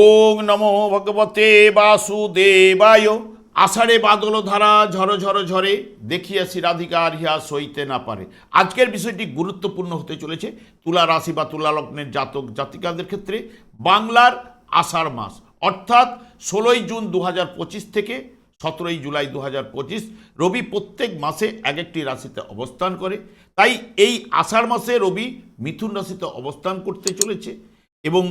ওং নমো ভগবতে বাসুদেবায়। আষাঢ়ে বাদল ধারা ঝড় ঝড় ঝরে দেখিয়াছি রাধিকার হিয়া সইতে না পারে। আজকের বিষয়টি গুরুত্বপূর্ণ হতে চলেছে। তুলা রাশি বা তুলা লগ্নের জাতক জাতিকাদের ক্ষেত্রে বাংলার আষাঢ় মাস, অর্থাৎ ষোলোই জুন দু পঁচিশ থেকে সতেরোই জুলাই দু পঁচিশ, রবি প্রত্যেক মাসে এক একটি রাশিতে অবস্থান করে। তাই এই আষাঢ় মাসে রবি মিথুন রাশিতে অবস্থান করতে চলেছে। এবং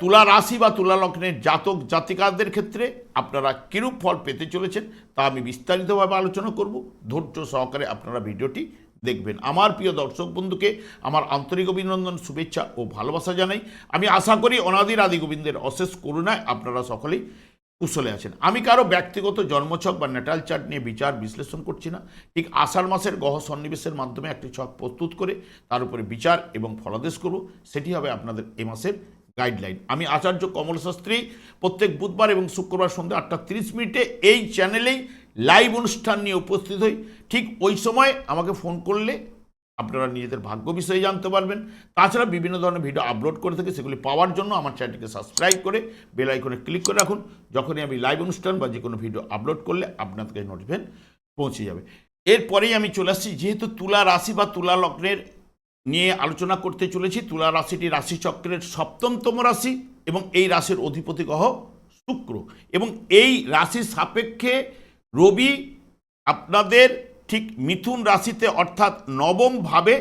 তুলা রাশি বা তুলা লগ্নের জাতক জাতিকাদের ক্ষেত্রে আপনারা কিরূপ ফল পেতে চলেছেন তা আমি বিস্তারিতভাবে আলোচনা করব। ধৈর্য সহকারে আপনারা ভিডিওটি দেখবেন। আমার প্রিয় দর্শক বন্ধুকে আমার আন্তরিক অভিনন্দন, শুভেচ্ছা ও ভালোবাসা জানাই। আমি আশা করি অনাদির আদি গোবিন্দের অশেষ করুণায় আপনারা সকলেই কুশলে আছেন। আমি কারও ব্যক্তিগত জন্মছক বা নেটাল চার্ট নিয়ে বিচার বিশ্লেষণ করছি না। ঠিক আষাঢ় মাসের গহ সন্নিবেশের মাধ্যমে একটি ছক প্রস্তুত করে তার উপরে বিচার এবং ফলাদেশ করব। সেটি হবে আপনাদের এ মাসের গাইডলাইন আমি আচার্য কমল শাস্ত্রী, প্রত্যেক বুধবার এবং শুক্রবার সন্ধ্যা আটটা তিরিশ মিনিটে এই চ্যানেলেই লাইভ অনুষ্ঠান নিয়ে উপস্থিত হই। ঠিক ওই সময় আমাকে ফোন করলে আপনারা নিজেদের ভাগ্য বিষয়ে জানতে পারবেন। তাছাড়া বিভিন্ন ধরনের ভিডিও আপলোড করে থাকি, সেগুলি পাওয়ার জন্য আমার চ্যানেলটিকে সাবস্ক্রাইব করে বেল আইকনে ক্লিক করে রাখুন। যখনই আমি লাইভ অনুষ্ঠান বা যে কোনো ভিডিও আপলোড করলে আপনাদের কাছে নোটিফিকেশন পৌঁছে যাবে। এরপরেই আমি চলে আসছি, যেহেতু তুলা রাশি বা তুলা লগ্নের নিয়ে আলোচনা করতে চলেছি, তুলা রাশিটি রাশিচক্রের সপ্তমতম রাশি এবং এই রাশির অধিপতি গ্রহ শুক্র। এবং এই রাশির সাপেক্ষে রবি আপনাদের ঠিক মিথুন রাশিতে অর্থাৎ নবম ভাবে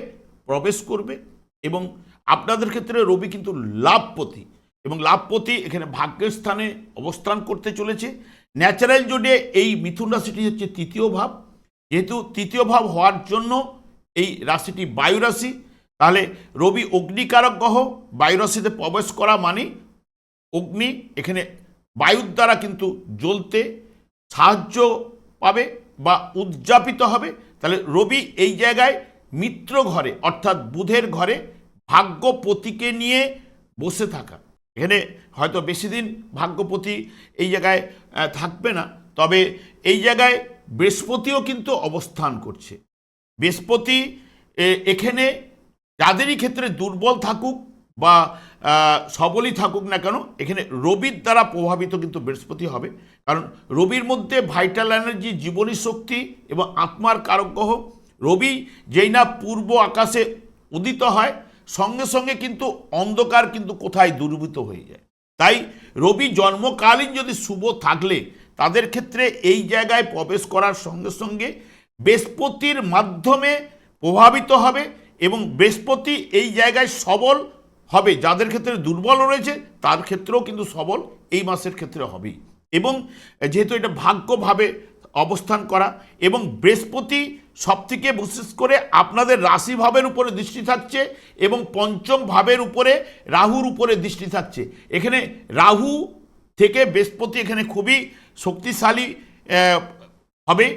প্রবেশ করবে এবং আপনাদের ক্ষেত্রে রবি কিন্তু লাভপতি এবং লাভপতি এখানে ভাগ্যের স্থানে অবস্থান করতে চলেছে। ন্যাচারাল জোডে এই মিথুন রাশিটি হচ্ছে তৃতীয় ভাব। যেহেতু তৃতীয় ভাব হওয়ার জন্য এই রাশিটি বায়ু রাশি, তাহলে রবি অগ্নিকারক গ্রহ, বায়ু রাশিতে প্রবেশ করা মানে অগ্নি এখানে বায়ুর দ্বারা কিন্তু জ্বলতে সাহায্য পাবে। বা উদযাপিত হবে, তাহলে রবি এই জায়গায় মিত্র ঘরে, অর্থাৎ বুধের ঘরে ভাগ্যপতিকে নিয়ে বসে থাকা। এখানে হয়তো বেশি দিন ভাগ্যপতি এই জায়গায় থাকবে না, তবে এই জায়গায় বৃহস্পতিও কিন্তু অবস্থান করছে। বৃহস্পতি এখানে যাদেরই ক্ষেত্রে দুর্বল থাকুক বা সবলই থাকুক না কেন, এখানে রবির দ্বারা প্রভাবিত কিন্তু বৃহস্পতি হবে। কারণ রবির মধ্যে ভাইটাল এনার্জি জীবনী শক্তি এবং আত্মার কারক গ্রহ। রবি যেই না পূর্ব আকাশে উদিত হয়, সঙ্গে সঙ্গে কিন্তু অন্ধকার কিন্তু কোথায় দূরীভূত হয়ে যায়। তাই রবি জন্মকালীন যদি শুভ থাকলে, তাদের ক্ষেত্রে এই জায়গায় প্রবেশ করার সঙ্গে সঙ্গে বৃহস্পতির মাধ্যমে প্রভাবিত হবে এবং বৃহস্পতি এই জায়গায় সবল হবে। যাদের ক্ষেত্রে দুর্বল রয়েছে, তার ক্ষেত্রেও কিন্তু সবল এই মাসের ক্ষেত্রে হবেই। এবং যেহেতু এটা ভাগ্যভাবে অবস্থান করা, এবং বৃহস্পতি সবথেকে বিশেষ করে আপনাদের রাশি ভাবের উপরে দৃষ্টি থাকছে, এবং পঞ্চম ভাবের উপরে রাহুর উপরে দৃষ্টি থাকছে। এখানে রাহু থেকে বৃহস্পতি এখানে খুবই শক্তিশালী হবে।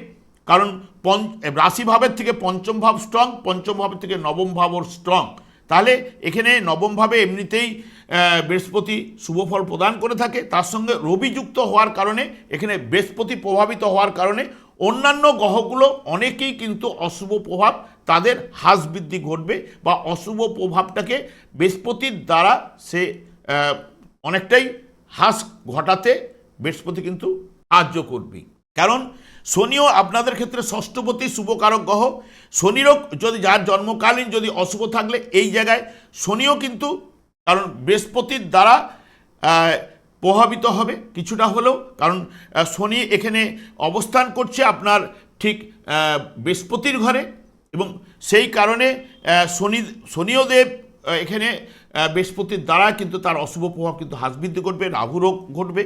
কারণ পঞ্চ, রাশিভাবের থেকে পঞ্চম ভাব স্ট্রং পঞ্চম ভাবের থেকে নবম ভাবও স্ট্রং তাহলে এখানে নবমভাবে এমনিতেই বৃহস্পতি শুভ ফল প্রদান করে থাকে। তার সঙ্গে রবি যুক্ত হওয়ার কারণে, এখানে বৃহস্পতি প্রভাবিত হওয়ার কারণে অন্যান্য গ্রহগুলো অনেকেই কিন্তু অশুভ প্রভাব তাদের হ্রাস বৃদ্ধি ঘটবে বা অশুভ প্রভাবটাকে বৃহস্পতির দ্বারা সে অনেকটাই হ্রাস ঘটাতে বৃহস্পতি কিন্তু সাহায্য করবে কারণ শনিও আপনাদের ক্ষেত্রে ষষ্ঠপতি, শুভকারক গ্রহ। শনিরও যদি যার জন্মকালীন যদি অশুভ থাকলে এই জায়গায় শনিও কিন্তু, কারণ বৃহস্পতির দ্বারা প্রভাবিত হবে কিছুটা হলেও, কারণ শনি এখানে অবস্থান করছে আপনার ঠিক বৃহস্পতির ঘরে এবং সেই কারণে শনি, শনিও দেব এখানে বৃহস্পতির দ্বারা কিন্তু তার অশুভ প্রভাব কিন্তু হ্রাস বৃদ্ধি করবে রাহুরও ঘটবে।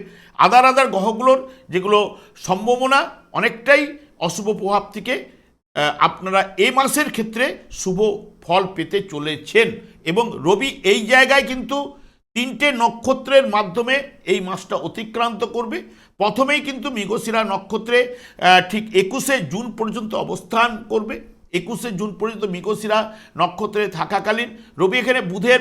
আদার আদার গ্রহগুলোর যেগুলো সম্ভাবনা অনেকটাই অশুভ প্রভাব থেকে আপনারা এ মাসের ক্ষেত্রে শুভ ফল পেতে চলেছেন। এবং রবি এই জায়গায় কিন্তু তিনটে নক্ষত্রের মাধ্যমে এই মাসটা অতিক্রান্ত করবে। প্রথমেই কিন্তু মৃগশিরা নক্ষত্রে ঠিক একুশে জুন পর্যন্ত অবস্থান করবে। একুশে জুন পর্যন্ত মৃগশিরা নক্ষত্রে থাকাকালীন রবি এখানে বুধের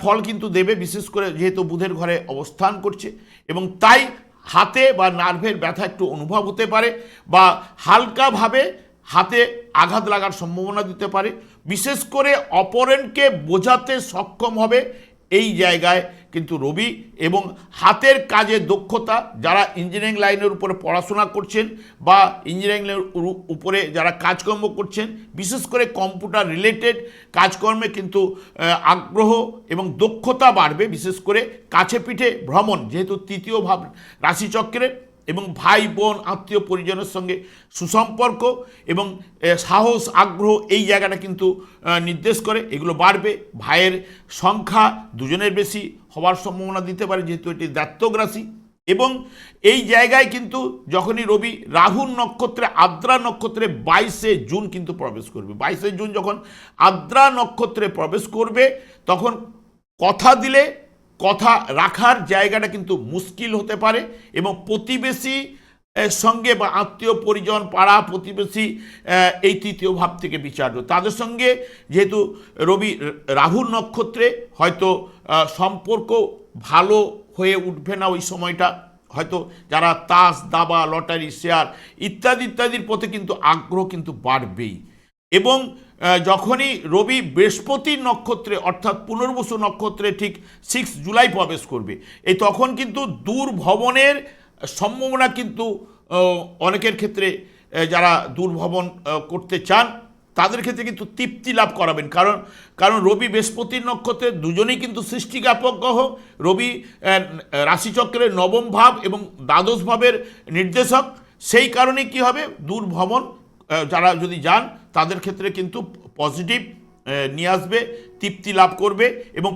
ফল কিন্তু দেবে, বিশেষ করে যেহেতু বুধের ঘরে অবস্থান করছে। এবং তাই হাতে বা নার্ভের ব্যথা একটু অনুভব হতে পারে বা হালকাভাবে হাতে আঘাত লাগার সম্ভাবনা দিতে পারে। বিশেষ করে অপরেনকে বোঝাতে সক্ষম হবে এই জায়গায় কিন্তু রবি এবং হাতের কাজে দক্ষতা যারা ইঞ্জিনিয়ারিং লাইনের উপরে পড়াশোনা করছেন বা ইঞ্জিনিয়ারিংয়ের উপরে যারা কাজকর্ম করছেন, বিশেষ করে কম্পিউটার রিলেটেড কাজকর্মে কিন্তু আগ্রহ এবং দক্ষতা বাড়বে, বিশেষ করে কাছে পিঠে ভ্রমণ, যেহেতু তৃতীয় ভাব রাশিচক্রের। এবং ভাই, বোন, আত্মীয় পরিজনের সঙ্গে সুসম্পর্ক এবং সাহস, আগ্রহ এই জায়গাটা কিন্তু নির্দেশ করে। এগুলো বাড়বে। ভাইয়ের সংখ্যা দুজনের বেশি হওয়ার সম্ভাবনা দিতে পারে, যেহেতু এটি দাত্তক রাশি। এবং এই জায়গায় কিন্তু যখনই রবি রাহুর নক্ষত্রে, আদ্রা নক্ষত্রে বাইশে জুন কিন্তু প্রবেশ করবে। বাইশে জুন যখন আদ্রা নক্ষত্রে প্রবেশ করবে, তখন কথা দিলে কথা রাখার জায়গাটা কিন্তু মুশকিল হতে পারে এবং প্রতিবেশী সঙ্গে বা আত্মীয় পরিজন, পাড়া প্রতিবেশী এই তৃতীয় ভাব থেকে বিচার্য। তাদের সঙ্গে যেহেতু রবি, রাহুর নক্ষত্রে হয়তো সম্পর্ক ভালো হয়ে উঠবে না ওই সময়টা, হয়তো যারা তাস, দাবা, লটারি, শেয়ার ইত্যাদি ইত্যাদির পথে কিন্তু আগ্রহ কিন্তু বাড়বেই। এবং যখনই রবি বৃহস্পতির নক্ষত্রে অর্থাৎ পুনর্বসু নক্ষত্রে ঠিক সিক্স জুলাই প্রবেশ করবে এই তখন কিন্তু দূর ভবনের সম্ভাবনা কিন্তু অনেকের ক্ষেত্রে যারা দূরভবন করতে চান তাদের ক্ষেত্রে কিন্তু তৃপ্তি লাভ করাবেন। কারণ কারণ রবি বৃহস্পতির নক্ষত্রে দুজনেই কিন্তু সৃষ্টিজ্ঞাপক গ্রহ রবি রাশিচক্রের নবম ভাব এবং দ্বাদশ ভাবের নির্দেশক সেই কারণে কি হবে? আহ, যারা যদি যান, তাদের ক্ষেত্রে কিন্তু পজিটিভ নিয়ে আসবে, তৃপ্তি লাভ করবে এবং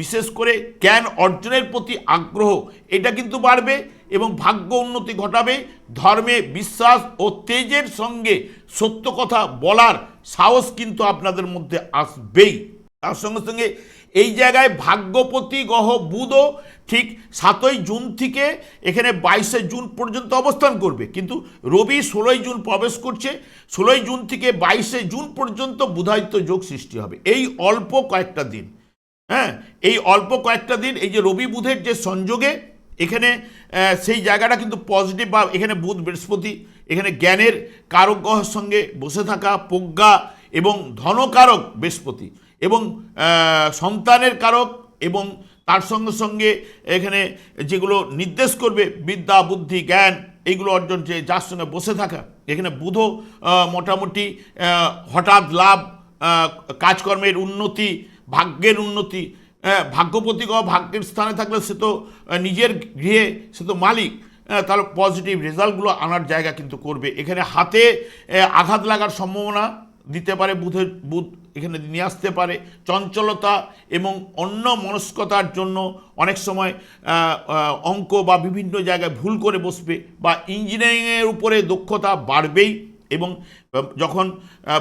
বিশেষ করে জ্ঞান অর্জনের প্রতি আগ্রহ, এটা কিন্তু বাড়বে এবং ভাগ্য উন্নতি ঘটাবে। ধর্মে বিশ্বাস ও তেজের সঙ্গে সত্য কথা বলার সাহস কিন্তু আপনাদের মধ্যে আসবেই। তার সঙ্গে সঙ্গে এই জায়গায় ভাগ্যপতি, গ্রহ, বুধও ঠিক সাতই জুন থেকে এখানে বাইশে জুন পর্যন্ত অবস্থান করবে। কিন্তু রবি ষোলোই জুন প্রবেশ করছে। ষোলোই জুন থেকে বাইশে জুন পর্যন্ত বুধায়িত্ব যোগ সৃষ্টি হবে। এই অল্প কয়েকটা দিন। হ্যাঁ এই অল্প কয়েকটা দিন, এই যে রবি বুধের যে সংযোগে, এখানে সেই জায়গাটা কিন্তু পজিটিভ বা এখানে বুধ বৃহস্পতি, এখানে জ্ঞানের কারক গ্রহের সঙ্গে বসে থাকা, প্রজ্ঞা এবং ধনকারক বৃহস্পতি এবং সন্তানের কারক এবং তার সঙ্গে সঙ্গে এখানে যেগুলো নির্দেশ করবে বিদ্যা বুদ্ধি জ্ঞান এইগুলো অর্জন যে যার সঙ্গে বসে থাকা। এখানে আহ, মোটামুটি হঠাৎ লাভ কাজকর্মের উন্নতি ভাগ্যের উন্নতি ভাগ্যপতি গ্রহ ভাগ্যের স্থানে থাকলে সে তো নিজের গৃহে সে তো মালিক তাহলে পজিটিভ রেজাল্টগুলো আনার জায়গা কিন্তু করবে। এখানে হাতে আঘাত লাগার সম্ভাবনা দিতে পারে বুধের বুধ এখানে নিয়ে আসতে পারে। চঞ্চলতা এবং অন্য মনস্কতার জন্য অনেক সময় অঙ্ক বা বিভিন্ন জায়গায় ভুল করে বসবে বা ইঞ্জিনিয়ারিংয়ের উপরে দক্ষতা বাড়বেই এবং যখন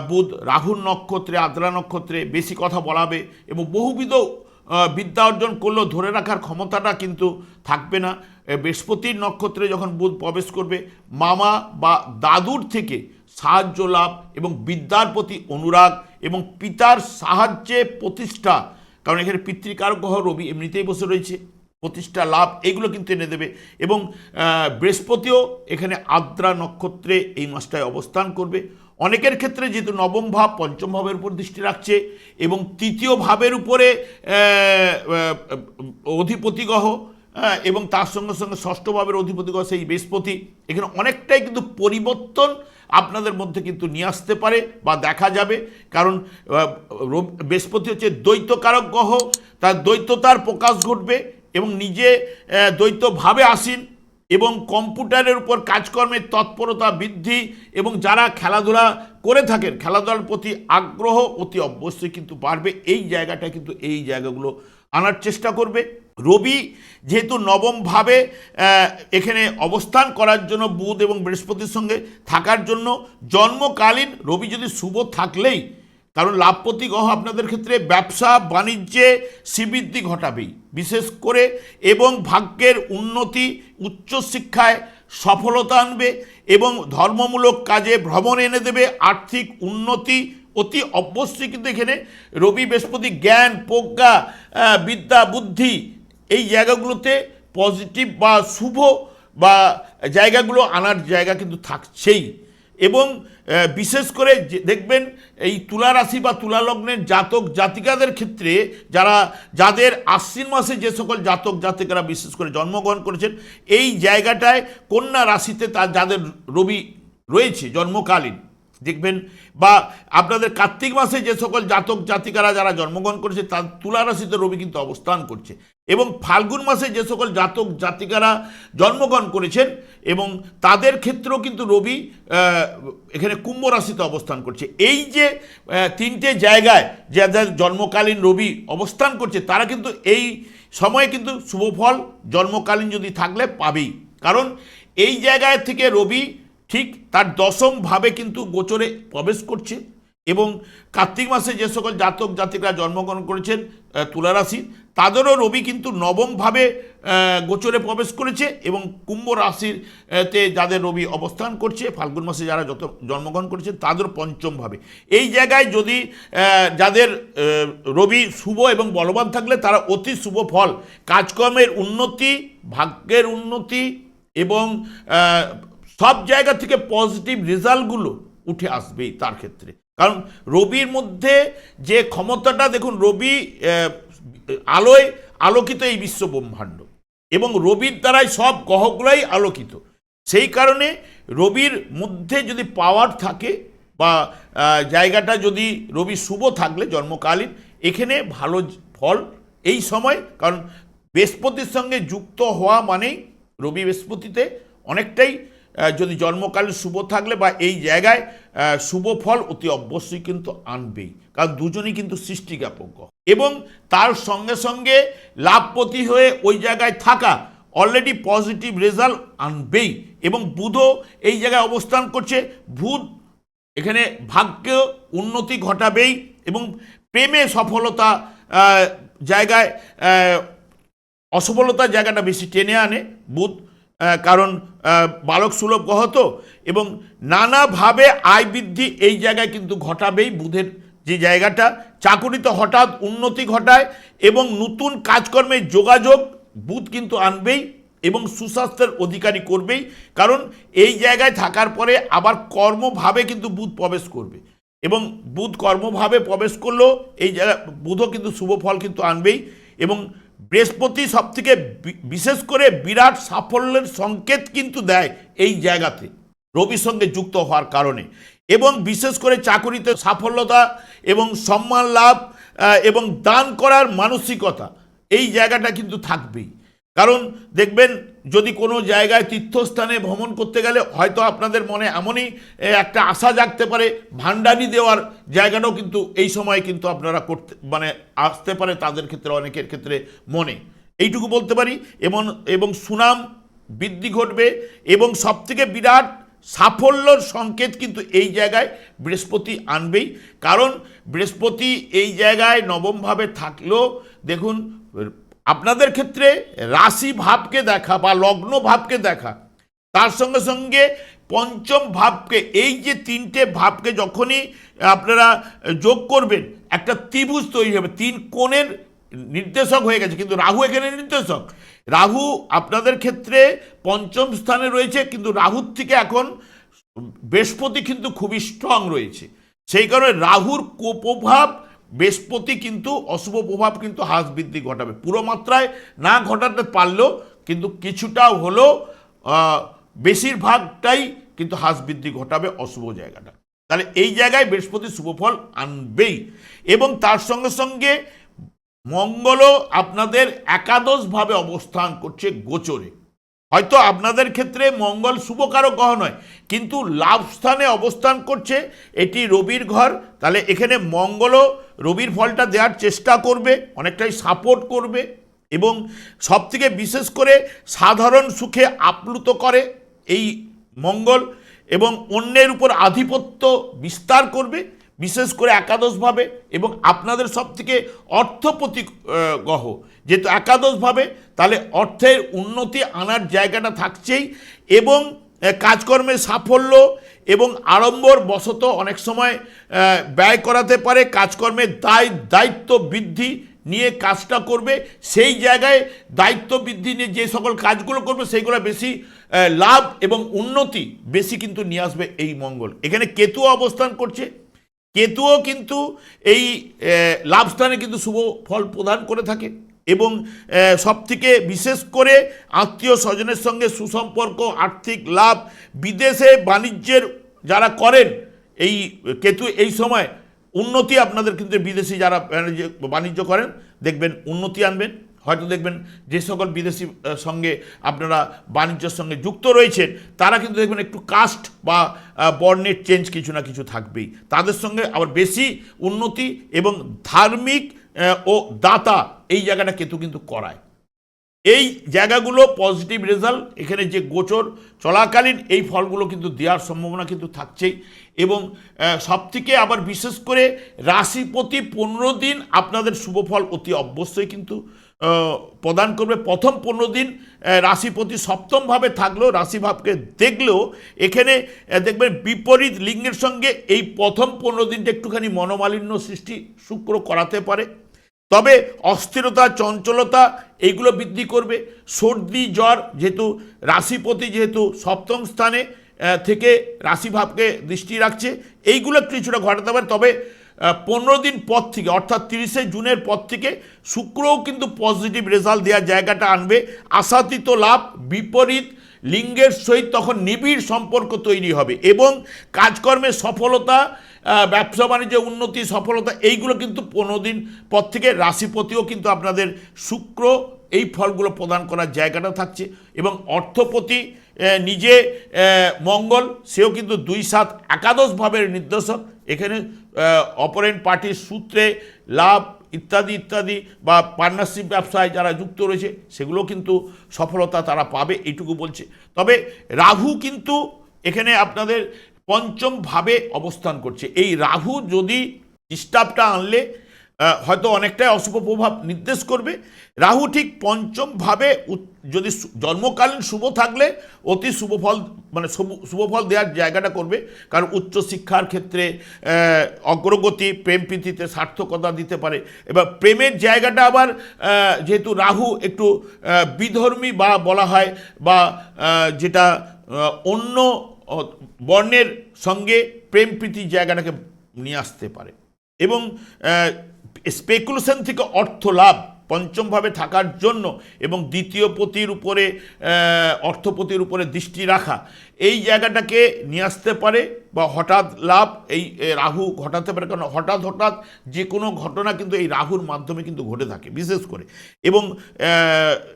বুধ রাহুর নক্ষত্রে, আদ্রা নক্ষত্রে বেশি কথা বলাবে এবং বহুবিধ বিদ্যা অর্জন করলেও ধরে রাখার ক্ষমতাটা কিন্তু থাকবে না। বৃহস্পতির নক্ষত্রে যখন বুধ প্রবেশ করবে, মামা বা দাদুর থেকে সাহায্য লাভ এবং বিদ্যার প্রতি অনুরাগ এবং পিতার সাহায্যে প্রতিষ্ঠা কারণ এখানে পিতৃকারক গ্রহ রবি এমনিতেই বসে রয়েছে প্রতিষ্ঠা লাভ এগুলো কিন্তু এনে দেবে। এবং বৃহস্পতিও এখানে আদ্রা নক্ষত্রে এই মাসটায় অবস্থান করবে। অনেকের ক্ষেত্রে যেহেতু নবম ভাব পঞ্চম ভাবের উপর দৃষ্টি রাখছে এবং তৃতীয় ভাবের উপরে অধিপতি গ্রহ হ্যাঁ, এবং তার সঙ্গে সঙ্গে ষষ্ঠ ভাবের অধিপতি গ্রহ সেই বৃহস্পতি। এখানে অনেকটাই কিন্তু পরিবর্তন আপনাদের মধ্যে কিন্তু নিয়ে আসতে পারে বা দেখা যাবে। কারণ বৃহস্পতি হচ্ছে দ্বৈতকারক গ্রহ, তার দ্বৈততার প্রকাশ ঘটবে এবং নিজে দ্বৈতভাবে আসীন এবং কম্পিউটারের উপর কাজকর্মের তৎপরতা বৃদ্ধি এবং যারা খেলাধুলা করে থাকেন, খেলাধুলার প্রতি আগ্রহ অতি অবশ্যই কিন্তু বাড়বে। এই জায়গাটা কিন্তু এই জায়গাগুলো আনার চেষ্টা করবে। রবি যেহেতু নবমভাবে এখানে অবস্থান করার জন্য বুধ এবং বৃহস্পতির সঙ্গে থাকার জন্য জন্মকালীন রবি যদি শুভ থাকলেই, কারণ লাভপতি গ্রহ আপনাদের ক্ষেত্রে ব্যবসা, বাণিজ্যে শ্রীবৃদ্ধি ঘটাবেই। বিশেষ করে এবং ভাগ্যের উন্নতি, উচ্চশিক্ষায় সফলতা আনবে এবং ধর্মমূলক কাজে ভ্রমণ এনে দেবে, আর্থিক উন্নতি অতি অবশ্যই। কিন্তু এখানে রবি, বৃহস্পতি জ্ঞান, প্রজ্ঞা বিদ্যা, বুদ্ধি এই জায়গাগুলোতে পজিটিভ বা শুভ বা জায়গাগুলো আনার জায়গা কিন্তু থাকছেই। এবং বিশেষ করে দেখবেন এই তুলা রাশি বা তুলা লগ্নের জাতক জাতিকাদের ক্ষেত্রে যারা, যাদের আশ্বিন মাসে যে সকল জাতক জাতিকারা বিশেষ করে জন্মগ্রহণ করেছেন, এই জায়গাটায় কন্যা রাশিতে তার যাদের রবি রয়েছে জন্মকালীন, দেখবেন, বা আপনাদের কার্তিক মাসে যে সকল জাতক জাতিকারা যারা জন্মগ্রহণ করেছে, তার তুলা রাশিতে রবি কিন্তু অবস্থান করছে। এবং ফাল্গুন মাসে যে সকল জাতক জাতিকারা জন্মগ্রহণ করেছেন এবং তাদের ক্ষেত্রেও কিন্তু রবি এখানে কুম্ভ রাশিতে অবস্থান করছে। এই যে তিনটে জায়গায় যাদের জন্মকালীন রবি অবস্থান করছে তারা কিন্তু এই সময়ে কিন্তু শুভফল জন্মকালীন যদি থাকলে পাবেই। কারণ এই জায়গায় থেকে রবি ঠিক তার দশম ভাবে কিন্তু গোচরে প্রবেশ করছে এবং কার্তিক মাসে যে সকল জাতক জাতিকরা জন্মগ্রহণ করেছেন আহ, তুলা রাশি তাদেরও রবি কিন্তু নবমভাবে গোচরে প্রবেশ করেছে এবং কুম্ভ রাশির তে যাদের রবি অবস্থান করছে, ফাল্গুন মাসে যারা যত জন্মগ্রহণ করেছে তাদের পঞ্চমভাবে। এই জায়গায় যদি যাদের রবি শুভ এবং বলবান থাকলে তারা অতি শুভ ফল। কাজকর্মের উন্নতি, ভাগ্যের উন্নতি এবং সব জায়গা থেকে পজিটিভ রেজাল্টগুলো উঠে আসবেই তার ক্ষেত্রে। কারণ রবির মধ্যে যে ক্ষমতাটা, দেখুন রবি আলোয় আলোকিত এই বিশ্ব ব্রহ্মাণ্ড। এবং রবির দ্বারাই সব গ্রহগুলোই আলোকিত। সেই কারণে রবির মধ্যে যদি পাওয়ার থাকে বা জায়গাটা যদি রবি শুভ থাকলে জন্মকালীন, এখানে ভালো ফল এই সময়, কারণ বৃহস্পতির সঙ্গে যুক্ত হওয়া মানেই রবি বৃহস্পতিতে অনেকটাই যদি জন্মকালে শুভ থাকলে বা এই জায়গায় শুভ ফল অতি অবশ্যই কিন্তু আনবেই। কারণ দুজনই কিন্তু সৃষ্টিজ্ঞাপক গ্রহ। এবং তার সঙ্গে সঙ্গে লাভপতি হয়ে ওই জায়গায় থাকা অলরেডি পজিটিভ রেজাল্ট আনবেই এবং বুধও এই জায়গায় অবস্থান করছে। বুধ এখানে ভাগ্য উন্নতি ঘটাবেই এবং প্রেমে সফলতা জায়গায় আহ, অসফলতার জায়গাটা বেশি টেনে আনে বুধ কারণ বালক সুলভ গ্রহ তো এবং নানাভাবে আয় বৃদ্ধি এই জায়গায় কিন্তু ঘটাবেই বুধের যে জায়গাটা চাকুরিতে হঠাৎ উন্নতি ঘটায় এবং নতুন কাজকর্মের যোগাযোগ বুধ কিন্তু আনবেই এবং সুস্বাস্থ্যের অধিকারী করবেই। কারণ এই জায়গায় থাকার পরে আবার কর্মভাবে কিন্তু বুধ প্রবেশ করবে। এবং বুধ কর্মভাবে প্রবেশ করলেও এই জায়গা বুধও কিন্তু শুভ ফল কিন্তু আনবেই। এবং বৃহস্পতি সব থেকে বিশেষ করে বিরাট সাফল্যের সংকেত কিন্তু দেয় এই জায়গাতে। রবির সঙ্গে যুক্ত হওয়ার কারণে। এবং বিশেষ করে চাকরিতে সাফল্যতা এবং সম্মান লাভ এবং দান করার মানসিকতা, এই জায়গাটা কিন্তু থাকবেই। কারণ দেখবেন, যদি কোনো জায়গায় তীর্থস্থানে ভ্রমণ করতে গেলে হয়তো আপনাদের মনে এমনই একটা আশা জাগতে পারে ভান্ডারি দেওয়ার জায়গাটাও কিন্তু এই সময় কিন্তু আপনারা করতে মানে আসতে পারে তাদের ক্ষেত্রে, অনেকের ক্ষেত্রে মনে। এইটুকু বলতে পারি এবং এবং সুনাম বৃদ্ধি ঘটবে, এবং সবথেকে বিরাট সাফল্যর সংকেত কিন্তু এই জায়গায় বৃহস্পতি আনবেই। কারণ বৃহস্পতি এই জায়গায় নবমভাবে থাকলেও দেখুন, আপনাদের ক্ষেত্রে রাশি ভাবকে দেখা বা লগ্ন ভাবকে দেখা, তার সঙ্গে সঙ্গে পঞ্চম ভাবকে এই যে তিনটে ভাবকে যখনই আপনারা যোগ করবেন, একটা ত্রিভুজ তৈরি হবে, তিন কোণের নির্দেশক হয়ে গেছে, কিন্তু রাহু এখানে নির্দেশক। রাহু আপনাদের ক্ষেত্রে পঞ্চম স্থানে রয়েছে, কিন্তু রাহুর থেকে এখন বৃহস্পতি কিন্তু খুবই স্ট্রং রয়েছে। সেই কারণে রাহুর কুপ্রভাব বৃহস্পতি কিন্তু, অশুভ প্রভাব কিন্তু হ্রাস বৃদ্ধি ঘটাবে। পুরো মাত্রায় না ঘটাতে পারলেও কিন্তু কিছুটা হলেও বেশিরভাগটাই কিন্তু হ্রাস বৃদ্ধি ঘটাবে অশুভ জায়গাটা। তাহলে এই জায়গায় বৃহস্পতি শুভফল আনবেই। এবং তার সঙ্গে সঙ্গে মঙ্গলও আপনাদের একাদশভাবে অবস্থান করছে গোচরে। হয়তো আপনাদের ক্ষেত্রে মঙ্গল শুভকারক গ্রহ নয়, কিন্তু লাভ স্থানে অবস্থান করছে। এটি রবির ঘর, তাহলে এখানে মঙ্গলও রবির ফলটা দেওয়ার চেষ্টা করবে, অনেকটাই সাপোর্ট করবে এবং সবথেকে বিশেষ করে সাধারণ সুখে আপ্লুত করে এই মঙ্গল এবং অন্যের উপর আধিপত্য বিস্তার করবে। বিশেষ করে একাদশভাবে এবং আপনাদের সব থেকে অর্থপ্রতি আহ, গ্রহ। যেহেতু একাদশভাবে তাহলে অর্থের উন্নতি আনার জায়গাটা থাকছেই এবং কাজকর্মের সাফল্য এবং আড়ম্বর বশত অনেক সময় ব্যয় করাতে পারে কাজকর্মের দায় দায়িত্ব বৃদ্ধি নিয়ে কাজটা করবে। সেই জায়গায় দায়িত্ব বৃদ্ধি নিয়ে যে সকল কাজগুলো করবে সেইগুলো বেশি লাভ এবং উন্নতি বেশি কিন্তু নিয়ে আসবে এই মঙ্গল। এখানে কেতু অবস্থান করছে কেতুও কিন্তু এই লাভ স্থানে কিন্তু শুভ ফল প্রদান করে থাকে এবং সব থেকে বিশেষ করে আত্মীয় স্বজনের সঙ্গে সুসম্পর্ক, আর্থিক লাভ, বিদেশে বাণিজ্যের যারা করেন, এই কেতু এই সময় উন্নতি আপনাদের কিন্তু বিদেশি যারা বাণিজ্য করেন, দেখবেন উন্নতি আনবেন। হয়তো দেখবেন যে সকল বিদেশি সঙ্গে আপনারা বাণিজ্যের সঙ্গে যুক্ত রয়েছেন, তারা কিন্তু দেখবেন একটু কাস্ট বা বর্ণের চেঞ্জ কিছু না কিছু থাকবেই। তাদের সঙ্গে আবার বেশি উন্নতি এবং ধার্মিক ও দাতা এই জায়গাটা কেতু কিন্তু করায়। এই জায়গাগুলো পজিটিভ রেজাল্ট এখানে যে গোচর চলাকালীন এই ফলগুলো কিন্তু দেওয়ার সম্ভাবনা কিন্তু থাকছেই এবং সবথেকে আবার বিশেষ করে রাশিপতি পনেরো দিন আপনাদের শুভ ফল অতি অবশ্যই কিন্তু প্রদান করবে। প্রথম পনেরো দিন রাশিপতি সপ্তমভাবে থাকলেও, রাশিভাবকে দেখলেও, এখানে দেখবেন বিপরীত লিঙ্গের সঙ্গে এই প্রথম পনেরো দিনটা একটুখানি মনোমালিন্য সৃষ্টি শুক্র করাতে পারে। তবে অস্থিরতা, চঞ্চলতা, এইগুলো বৃদ্ধি করবে। সর্দি, জ্বর, যেহেতু রাশিপতি যেহেতু সপ্তম স্থানে থেকে রাশিভাবকে দৃষ্টি রাখছে। এইগুলো কিছুটা ঘটাতে পারে। তবে পনেরো দিন পর থেকে, অর্থাৎ তিরিশে জুনের পর থেকে শুক্রও কিন্তু পজিটিভ রেজাল্ট দেওয়ার জায়গাটা আনবে। আশাতীত লাভ, বিপরীত লিঙ্গের সহিত তখন নিবিড় সম্পর্ক তৈরি হবে এবং কাজকর্মের সফলতা ব্যবসা বাণিজ্যে উন্নতি, সফলতা, এইগুলো কিন্তু পনেরো দিন পর থেকে রাশিপতিও কিন্তু আপনাদের শুক্র এই ফলগুলো প্রদান করার জায়গাটা থাকছে এবং অর্থপতি নিজে মঙ্গল, সেও কিন্তু দুই সাত একাদশ ভাবের নির্দেশক। এখানে অপরেন্ট পার্টির সূত্রে লাভ ইত্যাদি ইত্যাদি বা পার্টনারশিপ ব্যবসায় যারা যুক্ত রয়েছে, সেগুলো কিন্তু সফলতা তারা পাবে, এইটুকু বলছে। তবে রাহু কিন্তু এখানে আপনাদের পঞ্চমভাবে অবস্থান করছে। এই রাহু যদি ডিস্টার্বটা আনলে হয়তো অনেকটাই অশুভ প্রভাব নির্দেশ করবে। রাহু ঠিক পঞ্চমভাবে যদি জন্মকালীন শুভ থাকলে অতি শুভ ফল মানে শুভ- ফল দেওয়ার জায়গাটা করবে। কারণ উচ্চশিক্ষার ক্ষেত্রে অগ্রগতি, প্রেম প্রীতিতে সার্থকতা দিতে পারে। এবার প্রেমের জায়গাটা আবার যেহেতু রাহু একটু বিধর্মী বা বলা হয়, বা যেটা অন্য বর্ণের সঙ্গে প্রেম প্রীতির জায়গাটাকে নিয়ে আসতে পারে। এবং স্পেকুলেশন থেকে অর্থ লাভ পঞ্চমভাবে থাকার জন্য এবং দ্বিতীয় পতির উপরে অর্থপতির উপরে দৃষ্টি রাখা। এই জায়গাটাকে নিয়ে আসতে পারে বা হঠাৎ লাভ এই রাহু ঘটাতে পারে। কারণ হঠাৎ হঠাৎ যে কোনো ঘটনা কিন্তু এই রাহুর মাধ্যমে কিন্তু ঘটে থাকে, বিশেষ করে। এবং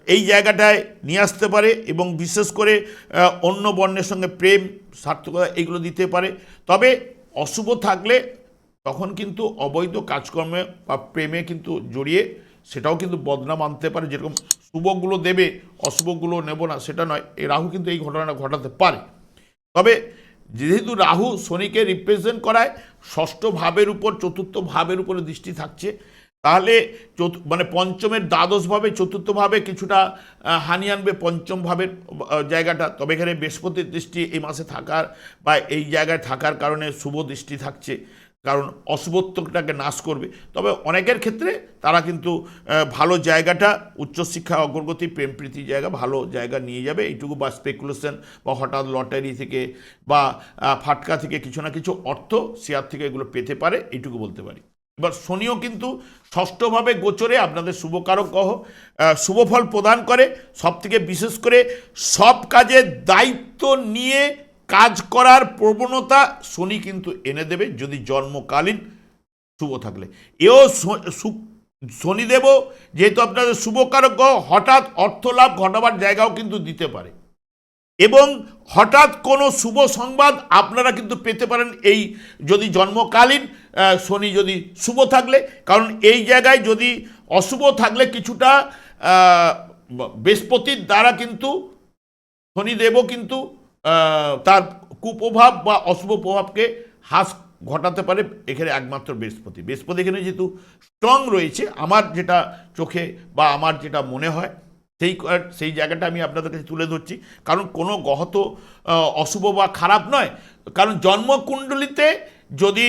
এই জায়গাটায় নিয়ে আসতে পারে এবং বিশেষ করে অন্য বর্ণের সঙ্গে প্রেম, সার্থকতা, এগুলো দিতে পারে। তবে অশুভ থাকলে তখন কিন্তু অবৈধ কাজকর্মে বা প্রেমে কিন্তু জড়িয়ে সেটাও কিন্তু বদনাম আনতে পারে, যেরকম শুভগুলো দেবে, অশুভগুলো নেব না, সেটা নয় এই রাহু কিন্তু এই ঘটনাটা ঘটাতে পারে। তবে যেহেতু রাহু শনিকে রিপ্রেজেন্ট করায়, ষষ্ঠ ভাবের উপর, চতুর্থ ভাবের উপরে দৃষ্টি থাকছে, তাহলে মানে পঞ্চমের দ্বাদশভাবে চতুর্থভাবে কিছুটা হানি আনবে পঞ্চম ভাবের জায়গাটা। তবে এখানে বৃহস্পতির দৃষ্টি এই মাসে থাকার বা এই জায়গায় থাকার কারণে শুভ দৃষ্টি থাকছে। কারণ অশুভত্বটাকে নাশ করবে। তবে অনেকের ক্ষেত্রে তারা কিন্তু ভালো জায়গাটা, উচ্চশিক্ষা, অগ্রগতি, প্রেম প্রীতি জায়গা, ভালো জায়গা নিয়ে যাবে। এইটুকু বা স্পেকুলেশন বা হঠাৎ লটারি থেকে বা ফাটকা থেকে কিছু না কিছু অর্থ শেয়ার থেকে এগুলো পেতে পারে, এইটুকু বলতে পারি। এবার শনিও কিন্তু ষষ্ঠভাবে গোচরে আপনাদের শুভকারক গ্রহ শুভফল প্রদান করে। সব থেকে বিশেষ করে সব কাজের দায়িত্ব নিয়ে কাজ করার প্রবণতা শনি কিন্তু এনে দেবে যদি জন্মকালীন শুভ থাকলে। এও শনিদেবও যেহেতু আপনাদের শুভকারক, হঠাৎ অর্থ লাভ ঘটাবার জায়গাও কিন্তু দিতে পারে। এবং হঠাৎ কোনো শুভ সংবাদ আপনারা কিন্তু পেতে পারেন এই যদি জন্মকালীন শনি যদি শুভ থাকলে। কারণ এই জায়গায় যদি অশুভ থাকলে কিছুটা বৃহস্পতির দ্বারা কিন্তু শনিদেবও কিন্তু তার কুপ্রভাব বা অশুভ প্রভাবকে হ্রাস ঘটাতে পারে এখানে একমাত্র বৃহস্পতি। বৃহস্পতি এখানে যেহেতু স্ট্রং রয়েছে, আমার যেটা চোখে বা আমার যেটা মনে হয়, সেই সেই জায়গাটা আমি আপনাদের কাছে তুলে ধরছি। কারণ কোনো গ্রহ তো অশুভ বা খারাপ নয়। কারণ জন্মকুণ্ডলিতে যদি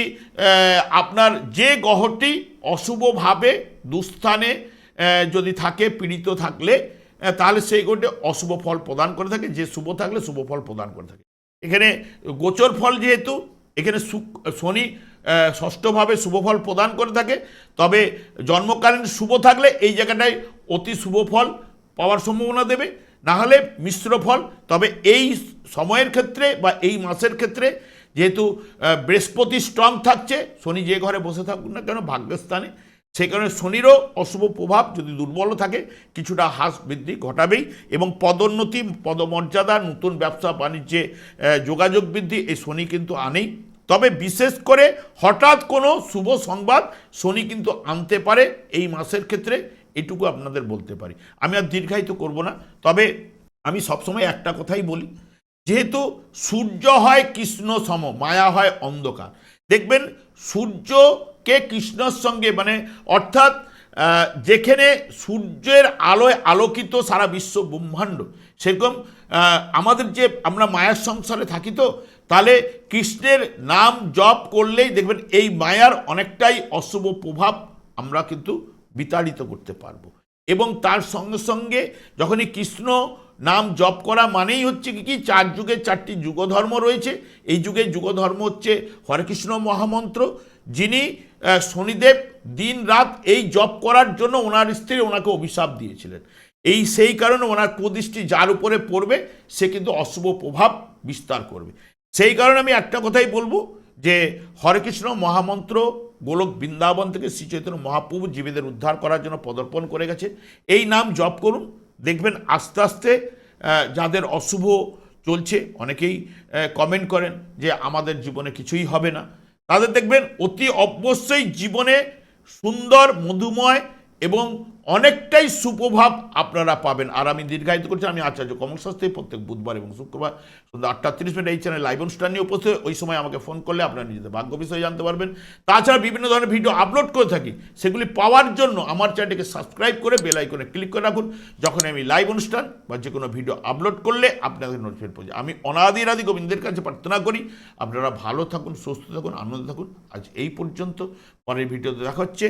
আপনার যে গ্রহটি অশুভভাবে দুস্থানে যদি থাকে, পীড়িত থাকলে তাহলে সেই গ্রহটি অশুভ ফল প্রদান করে থাকে, যে শুভ থাকলে শুভ ফল প্রদান করে থাকে। এখানে গোচর ফল যেহেতু, এখানে শনি ষষ্ঠভাবে শুভ ফল প্রদান করে থাকে, তবে জন্মকালীন শুভ থাকলে এই জায়গাটায় অতি শুভ ফল পাওয়ার সম্ভাবনা দেবে। না হলে মিশ্র ফল, তবে এই সময়ের ক্ষেত্রে বা এই মাসের ক্ষেত্রে যেহেতু বৃহস্পতি স্ট্রং থাকছে, শনি যে ঘরে বসে থাকুক না কেন, ভাগ্যস্থানে সেই কারণে শনিরও অশুভ প্রভাব যদি দুর্বল থাকে, কিছুটা হ্রাস বৃদ্ধি ঘটাবেই এবং পদোন্নতি, পদমর্যাদা, নতুন ব্যবসা, বাণিজ্যে যোগাযোগ বৃদ্ধি, এই শনি কিন্তু আনেই। তবে বিশেষ করে হঠাৎ কোনো শুভ সংবাদ শনি কিন্তু আনতে পারে এই মাসের ক্ষেত্রে, এটুকু আপনাদের বলতে পারি। আমি আর দীর্ঘায়িত করব না, তবে আমি সবসময় একটা কথাই বলি, যেহেতু সূর্য হয় কৃষ্ণ সম, মায়া হয় অন্ধকার। দেখবেন সূর্যকে কৃষ্ণর সঙ্গে মানে অর্থাৎ যেখানে সূর্যের আলোয় আলোকিত সারা বিশ্ব ব্রহ্মাণ্ড, সেরকম আমাদের যে আমরা মায়ার সংসারে থাকি তো, তাহলে কৃষ্ণের নাম জপ করলেই দেখবেন এই মায়ার অনেকটাই অশুভ প্রভাব আমরা কিন্তু বিতাড়িত করতে পারব। এবং তার সঙ্গে সঙ্গে যখনই কৃষ্ণ নাম জপ করা মানেই হচ্ছে কি কি? চার যুগে চারটি যুগধর্ম রয়েছে। এই যুগে যুগধর্ম হচ্ছে হরেকৃষ্ণ মহামন্ত্র, যিনি শনিদেব দিন রাত এই জপ করার জন্য ওনার স্ত্রী ওনাকে অভিশাপ দিয়েছিলেন। এই সেই কারণে ওনার কুদৃষ্টি যার উপরে পড়বে, সে কিন্তু অশুভ প্রভাব বিস্তার করবে। সেই কারণে আমি একটা কথাই বলব যে হরেকৃষ্ণ মহামন্ত্র গোলক বৃন্দাবন থেকে শ্রী চৈতন্য মহাপ্রভু জীবীদের উদ্ধার করার জন্য পদর্পণ করে গেছে। এই নাম জপ করুন দেখবেন আস্তে আস্তে যাদের অশুভ চলছে, অনেকেই কমেন্ট করেন যে আমাদের জীবনে কিছুই হবে না। তাদের দেখবেন অতি অবশ্যই জীবনে সুন্দর, মধুময় এবং অনেকটাই সুপ্রভাব আপনারা পাবেন। আর আমি দীর্ঘায়িত করছি, আমি আচার্য কমল শাস্ত্রী প্রত্যেক বুধবার এবং শুক্রবার সন্ধ্যা আটটা তিরিশ মিনিট এই চ্যানেল লাইভ অনুষ্ঠান নিয়ে উপস্থিত ওই সময় আমাকে ফোন করলে আপনারা নিজেদের ভাগ্য বিষয়ে জানতে পারবেন। তাছাড়া বিভিন্ন ধরনের ভিডিও আপলোড করে থাকি, সেগুলি পাওয়ার জন্য আমার চ্যানেলটিকে সাবস্ক্রাইব করে বেল আইকনে ক্লিক করে রাখুন। যখন আমি লাইভ অনুষ্ঠান বা যে কোনো ভিডিও আপলোড করলে আপনাদের নোটিফিকেশন পৌঁছে আমি অনাদির আদি গোবিন্দের কাছে প্রার্থনা করি, আপনারা ভালো থাকুন, সুস্থ থাকুন, আনন্দ থাকুন। আজ এই পর্যন্ত, পরের ভিডিওতে দেখা হচ্ছে।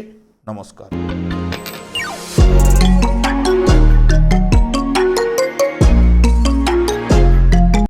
নমস্কার।